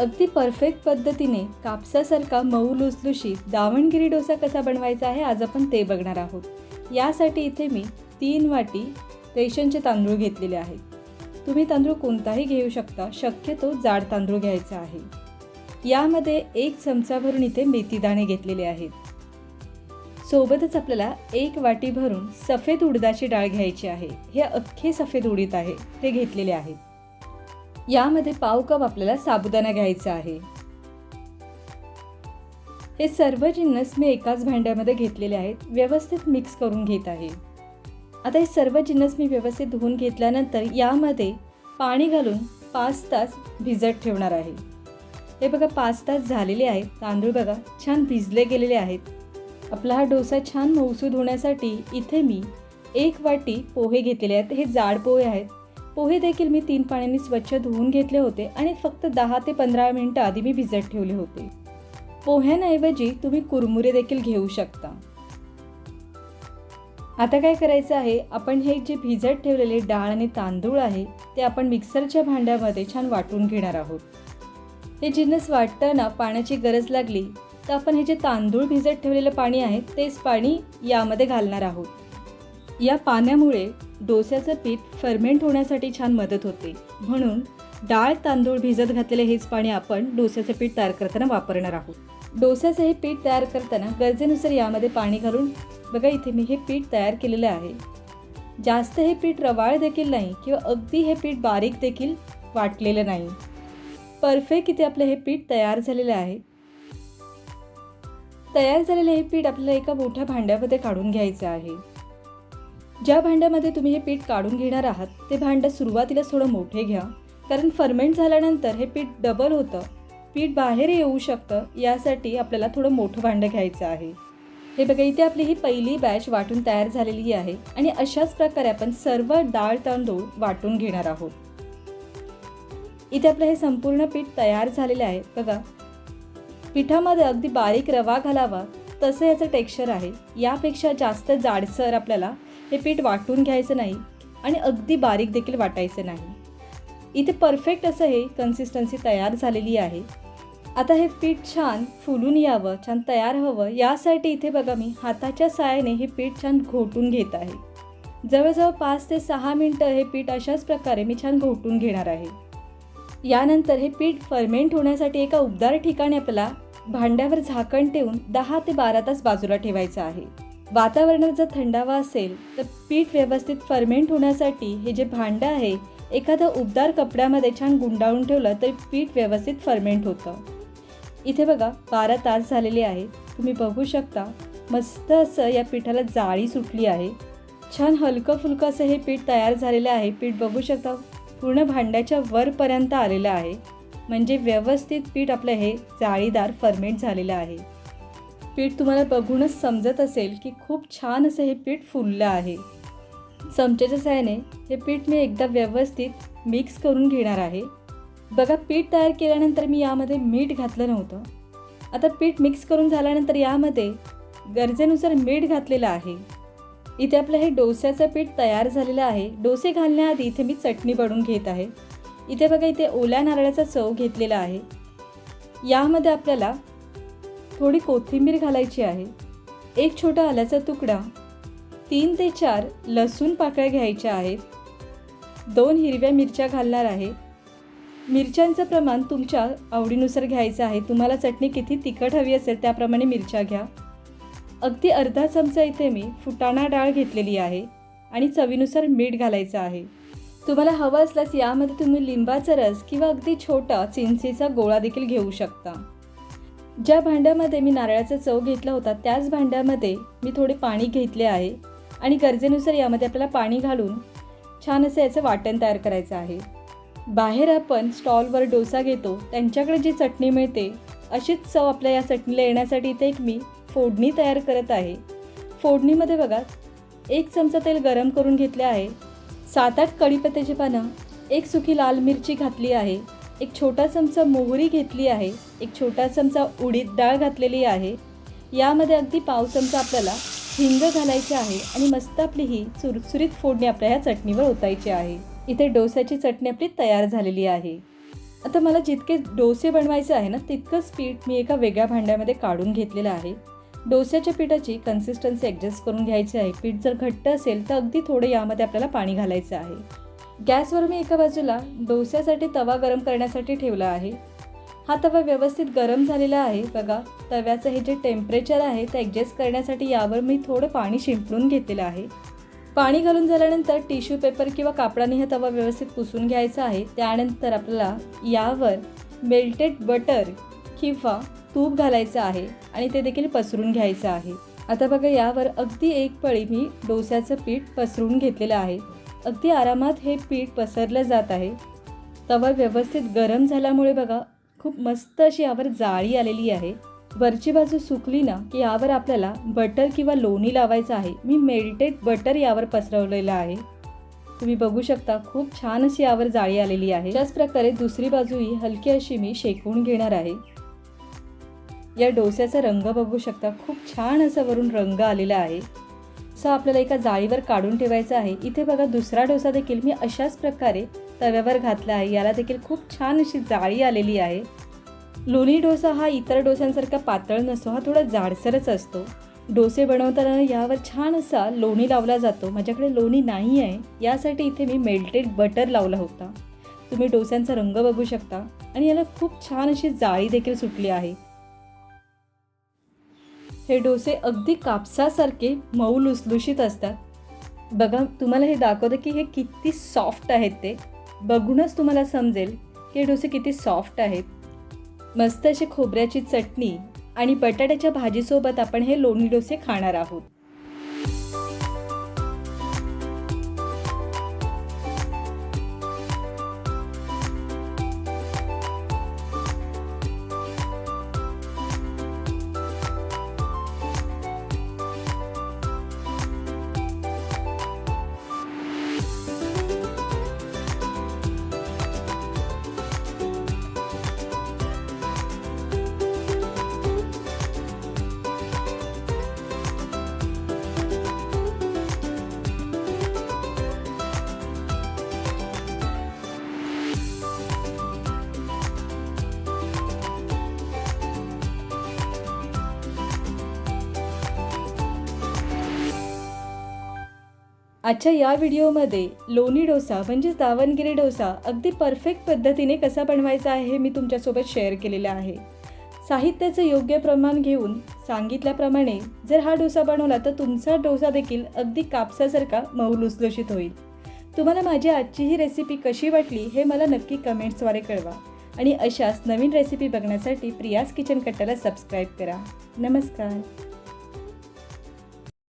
अगदी परफेक्ट पद्धतीने कापसासारखा मऊ लुसलुशीत दावणगिरी डोसा कसा बनवायचा आहे आज आपण ते बघणार आहोत. यासाठी इथे मी तीन वाटी रेशनचे तांदूळ घेतलेले आहेत. तुम्ही तांदूळ कोणताही घेऊ शकता शक्यतो जाड तांदूळ घ्यायचा आहे. यामध्ये एक चमचा भरून इथे मेथीदाणे घेतलेले आहेत. सोबतच आपल्याला एक वाटी भरून सफेद उडदाची डाळ घ्यायची आहे. हे अख्खे सफेद उडीद आहे ते घेतलेले आहेत. यामध्ये पाव कप आपल्याला साबुदाणा घ्यायचा आहे. हे सर्व जिन्नस मी एकाच भांड्यामध्ये घेतलेले आहेत. व्यवस्थित मिक्स करून घेत आहे. आता हे सर्व जिन्नस मी व्यवस्थित धुवून घेतल्यानंतर यामध्ये पाणी घालून पाच तास भिजत ठेवणार आहे. हे बघा पाच तास झालेले आहेत. तांदूळ बघा छान भिजले गेलेले आहेत. आपला हा डोसा छान मौसूद होण्यासाठी इथे मी एक वाटी पोहे घेतलेले आहेत. हे जाड पोहे आहेत. पोहे देखील मी तीन पाण्याने स्वच्छ धुवून घेतले होते आणि फक्त दहा ते पंधरा मिनटं आधी मी भिजत ठेवले होते. पोह्यांऐवजी तुम्ही कुरमुरे देखील घेऊ शकता. आता काय करायचं आहे? आपण हे जे भिजत ठेवलेले डाळ आणि तांदूळ आहे ते आपण मिक्सरच्या भांड्यामध्ये छान वाटून घेणार आहोत. हे जिन्नस वाटताना पाण्याची गरज लागली तर आपण हे जे तांदूळ भिजत ठेवलेलं पाणी आहे तेच पाणी यामध्ये घालणार आहोत. या पाण्यामुळे डोस्याचं पीठ फर्मेंट होण्यासाठी छान मदत होते. म्हणून डाळ तांदूळ भिजत घातलेले हेच पाणी आपण डोस्याचं पीठ तयार करताना वापरणार आहोत. डोस्याचं हे पीठ तयार करताना गरजेनुसार यामध्ये पाणी घालून बघा इथे मी हे पीठ तयार केलेलं आहे. जास्त हे पीठ रवाळ देखील नाही किंवा अगदी हे पीठ बारीक देखील वाटलेलं नाही. परफेक्ट इथे आपलं हे पीठ तयार झालेलं आहे. तयार झालेलं हे पीठ आपल्याला एका मोठ्या भांड्यामध्ये काढून घ्यायचं आहे. ज्या भांड्यामध्ये तुम्ही हे पीठ काढून घेणार आहात ते भांडं सुरुवातीला थोडं मोठे घ्या. कारण फर्मेंट झाल्यानंतर हे पीठ डबल होतं. पीठ बाहेर येऊ शकतं यासाठी आपल्याला थोडं मोठं भांडं घ्यायचं आहे. हे बघा इथे आपली ही पहिली बॅच वाटून तयार झालेली आहे आणि अशाच प्रकारे आपण सर्व डाळ तांदूळ वाटून घेणार आहोत. इथे आपलं हे संपूर्ण पीठ तयार झालेलं आहे. बघा पिठामध्ये अगदी बारीक रवा घालावा तसं याचं टेक्स्चर आहे. यापेक्षा जास्त जाडसर आपल्याला हे पीठ वाटून घ्यायचं नाही आणि अगदी बारीक देखील वाटायचं नाही. इथे परफेक्ट असं हे कन्सिस्टन्सी तयार झालेली आहे. आता हे पीठ छान फुलून यावं छान तयार हवं यासाठी इथे बघा मी हाताच्या साहाय्याने हे पीठ छान घोटून घेत आहे. जवळजवळ पाच ते सहा मिनटं हे पीठ अशाच प्रकारे मी छान घोटून घेणार आहे. यानंतर हे पीठ फर्मेंट होण्यासाठी एका उबदार ठिकाणी आपल्याला भांड्यावर झाकण ठेवून दहा ते बारा तास बाजूला ठेवायचं आहे. वातावरणात जर थंडावा असेल तर पीठ व्यवस्थित फर्मेंट होण्यासाठी हे जे भांडं आहे एखादं उबदार कपड्यामध्ये छान गुंडाळून ठेवलं तर पीठ व्यवस्थित फर्मेंट होतं. इथे बघा बारा तास झालेले आहे तुम्ही बघू शकता मस्त असं या पिठाला जाळी सुटली आहे. छान हलकं फुलकं असं हे पीठ तयार झालेलं आहे. पीठ बघू शकता पूर्ण भांड्याच्या वरपर्यंत आलेलं आहे. म्हणजे व्यवस्थित पीठ आपलं हे जाळीदार फर्मेंट झालेलं आहे. पीठ तुम्हाला बघूनच समजत असेल की खूप छान असं हे पीठ फुललं आहे. चमच्याच्या साहाय्याने हे पीठ मी एकदा व्यवस्थित मिक्स करून घेणार आहे. बघा पीठ तयार केल्यानंतर मी यामध्ये मीठ घातलं नव्हतं. आता पीठ मिक्स करून झाल्यानंतर यामध्ये गरजेनुसार मीठ घातलेलं आहे. इथे आपलं हे डोस्याचं पीठ तयार झालेलं आहे. डोसे घालण्याआधी इथे मी चटणी बनवून घेत आहे. इथे बघा इथे ओल्या नारळाचा चव घेतलेला आहे. यामध्ये आपल्याला थोडी कोथिंबीर घालायची आहे. एक छोटा आल्याचा तुकडा तीन ते चार लसूण पाकळ्या घ्यायच्या आहेत. दोन हिरव्या मिरच्या घालणार आहे. मिरच्यांचं प्रमाण तुमच्या आवडीनुसार घ्यायचं आहे. तुम्हाला चटणी किती तिखट हवी असेल त्याप्रमाणे मिरच्या घ्या. अगदी अर्धा चमचा इथे मी फुटाणा डाळ घेतलेली आहे आणि चवीनुसार मीठ घालायचं आहे. तुम्हाला हवं असल्यास यामध्ये तुम्ही लिंबाचा रस किंवा अगदी छोटा चिंचेचा गोळा देखील घेऊ शकता. ज्या भांड्यामध्ये मी नारळाचा चव घेतला होता त्याच भांड्यामध्ये मी थोडे पाणी घेतले आहे आणि गरजेनुसार यामध्ये आपल्याला पाणी घालून छान असं याचं वाटण तयार करायचं आहे. बाहेर आपण स्टॉलवर डोसा घेतो त्यांच्याकडे जी चटणी मिळते अशीच चव आपल्या या चटणीला येण्यासाठी इथे एक मी फोडणी तयार करत आहे. फोडणीमध्ये बघा एक चमचा तेल गरम करून घेतले आहे. सात आठ कढीपत्त्याची पानं एक सुकी लाल मिरची घातली आहे. एक छोटा चमचा मोहरी घेतली आहे एक छोटा चमचा उडीद डाळ घातलेली आहे. यामध्ये अगदी पाव चमचा आपल्याला हिंग घालायची आहे आणि मस्त आपली ही चुरचुरीत फोडणी आपल्या ह्या चटणीवर ओतायची आहे. इथे डोस्याची चटणी आपली तयार झालेली आहे. आता मला जितके डोसे बनवायचे आहे ना तितकंच पीठ मी एका वेगळ्या भांड्यामध्ये काढून घेतलेलं आहे. डोस्याच्या पिठाची कन्सिस्टन्सी ॲडजस्ट करून घ्यायची आहे. पीठ जर घट्ट असेल तर अगदी थोडे यामध्ये आपल्याला पाणी घालायचं आहे. गॅसवर मी एका बाजूला डोस्यासाठी तवा गरम करण्यासाठी ठेवला आहे. हा तवा व्यवस्थित गरम झालेला आहे. बघा तव्याचं हे जे टेम्परेचर आहे ते ॲडजस्ट करण्यासाठी यावर मी थोडं पाणी शिंपडून घेतलेलं आहे. पाणी घालून झाल्यानंतर टिश्यू पेपर किंवा कापडाने हा तवा व्यवस्थित पुसून घ्यायचा आहे. त्यानंतर आपल्याला यावर मेल्टेड बटर किंवा तूप घालायचं आहे आणि ते देखील पसरून घ्यायचं आहे. आता बघा यावर अगदी एक पळी मी डोस्याचं पीठ पसरून घेतलेलं आहे. अगदी आरामात हे पीठ पसरलं जात आहे. तवा व्यवस्थित गरम झाल्यामुळे बघा खूप मस्त अशी यावर जाळी आलेली आहे. वरची बाजू सुकली ना की यावर आपल्याला बटर किंवा लोणी लावायचं आहे. मी मेल्टेड बटर यावर पसरवलेलं आहे. तुम्ही बघू शकता खूप छान अशी यावर जाळी आलेली आहे. त्याच प्रकारे दुसरी बाजूही हलकी अशी मी शेकवून घेणार आहे. या डोस्याचा रंग बघू शकता खूप छान असा वरून रंग आलेला आहे. असं आपल्याला एका जाळीवर काढून ठेवायचं आहे. इथे बघा दुसरा डोसा देखील मी अशाच प्रकारे तव्यावर घातला आहे. याला देखील खूप छान अशी जाळी आलेली आहे. लोणी डोसा हा इतर डोस्यांसारखा पातळ नसतो हा थोडा जाडसरच असतो. डोसे बनवताना यावर छान असा लोणी लावला जातो. माझ्याकडे लोणी नाही आहे. यासाठी इथे मी मेल्टेड बटर लावला होता. तुम्ही डोस्यांचा रंग बघू शकता. आणि याला खूप छान अशी जाळी देखील सुटली आहे. हे डोसे अगदी कापसासारखे मऊ लुसलुशीत असतात. बघा तुम्हाला हे दाखवतं की हे किती सॉफ्ट आहेत ते. बघूनच तुम्हाला समजेल की हे डोसे किती सॉफ्ट आहेत. मस्त अशी खोबऱ्याची चटणी आणि बटाट्याच्या भाजीसोबत आपण हे लोणी डोसे खाणार आहोत. आजच्या या व्हिडिओमध्ये लोणी डोसा म्हणजेच दावणगिरी डोसा अगदी परफेक्ट पद्धतीने कसा बनवायचा आहे हे मी तुमच्यासोबत शेअर केलेलं आहे. साहित्याचं योग्य प्रमाण घेऊन सांगितल्याप्रमाणे जर हा डोसा बनवला तर तुमचा डोसा देखील अगदी कापसासारखा मऊ लुसलुशीत होईल. तुम्हाला माझी आजची ही रेसिपी कशी वाटली हे मला नक्की कमेंट्सद्वारे कळवा आणि अशाच नवीन रेसिपी बघण्यासाठी प्रियास किचन कट्टाला सबस्क्राईब करा. नमस्कार.